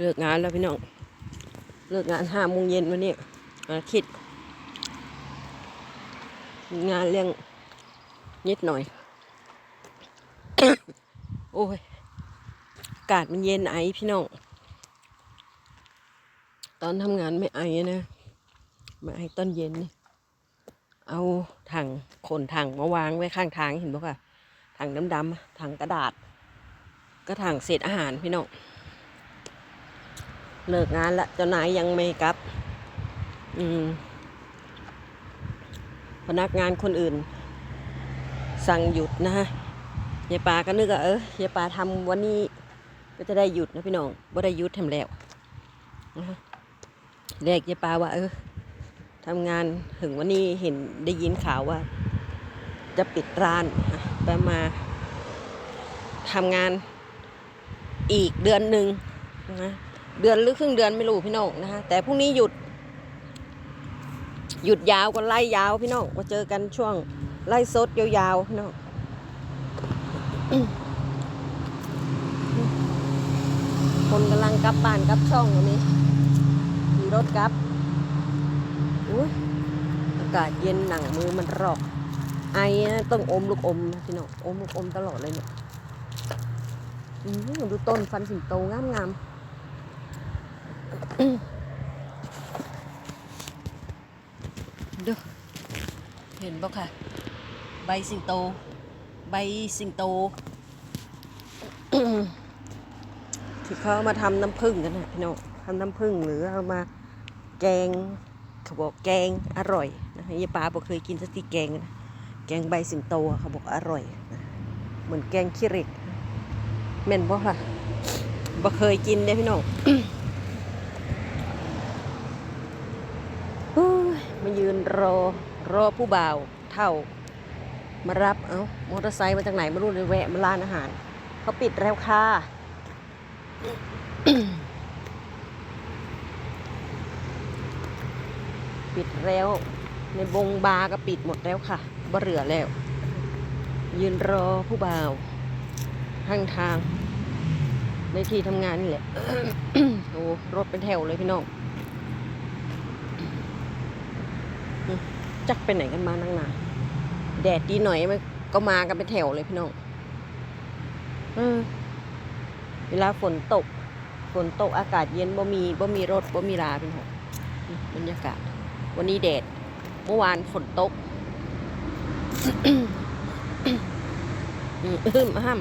เลิกงานแล้วพี่น้อง เลิกงานห้าโมงเย็นวันนี้มาคิดงานเรื่องนิดหน่อย โอ้ยอากาศมันเย็นไอพี่น้อง ตอนทำงานไม่ไอนะไมาไอตอนเย็นนี่เอาถังขนถังมาวางไว้ข้างทางเห็นปะค่ะถังดำๆถังกระดาษ ก็ถังเศษอาหารพี่น้อง เลิกงานละเจ้านายยังไม่กลับ อืม พนักงานคนอื่น สั่งหยุดนะฮะยายปาก็นึกว่าเออยายปาทำวันนี้ ก็จะได้หยุดนะพี่น้องบ่ได้หยุดทำแล้วเรียกยายปาว่า เออทำงานถึงวันนี้เห็นได้ยินข่าวว่า จะปิดร้านนะไปมาทำงานอีกเดือนหนึ่งนะ เดือนหรือครึ่งเดือนไม่รู้พี่น้องนะฮะแต่พรุ่งนี้หยุด หยุดยาวก็ไล่ยาวพี่น้องมาเจอกันช่วงไล่สดยาวๆพี่น้องคนกำลังกลับบ้านกลับช่องวันนี้ขี่รถกลับอุ้ยอากาศเย็นหนังมือมันรอก ไอนะต้องอมลูกอมนะพี่น้องอมลูกอมตลอดเลยเนี่ยอือดูต้นฟันสิงโตงามงามๆ ด้อเห็นบ่ค่ะ ใบสิงโต ใบสิงโตที่เขามาทำน้ำผึ้งกันนะพี่น้องทำน้ำผึ้งหรือเอามาแกงเขาบอกแกงอร่อยนะยายปาบอกเคยกินสักทีแกงนะแกงใบสิงโตเขาบอกอร่อยนะเหมือนแกงขี้เหล็กแม่นบ่ค่ะบ่เคยกินเด้พี่น้อง โอ้ย มายืนรอรอผู้บ่าวเท่า มารับเอามอเตอร์ไซค์มาจากไหนไม่รู้เลยแวะมาร้านอาหารเขาปิดแล้วค่ะปิดแล้ว ในบงบาร์ก็ปิดหมดแล้วค่ะบ่เหลือแล้ว ยืนรอผู้บ่าวข้างทางในที่ทำงานนี่แหละ โอ้รถเป็นแถวเลยพี่น้อง จักไปไหนกันมานั่งนาแดดดีหน่อยมันก็มากันเป็นแถวเลยพี่น้องเออเวลาฝนตก ฝนตกอากาศเย็นบ่มีบ่มีรถบ่มีราพี่น้องบรรยากาศ วันนี้แดด เมื่อวานฝนตกอืมห้าม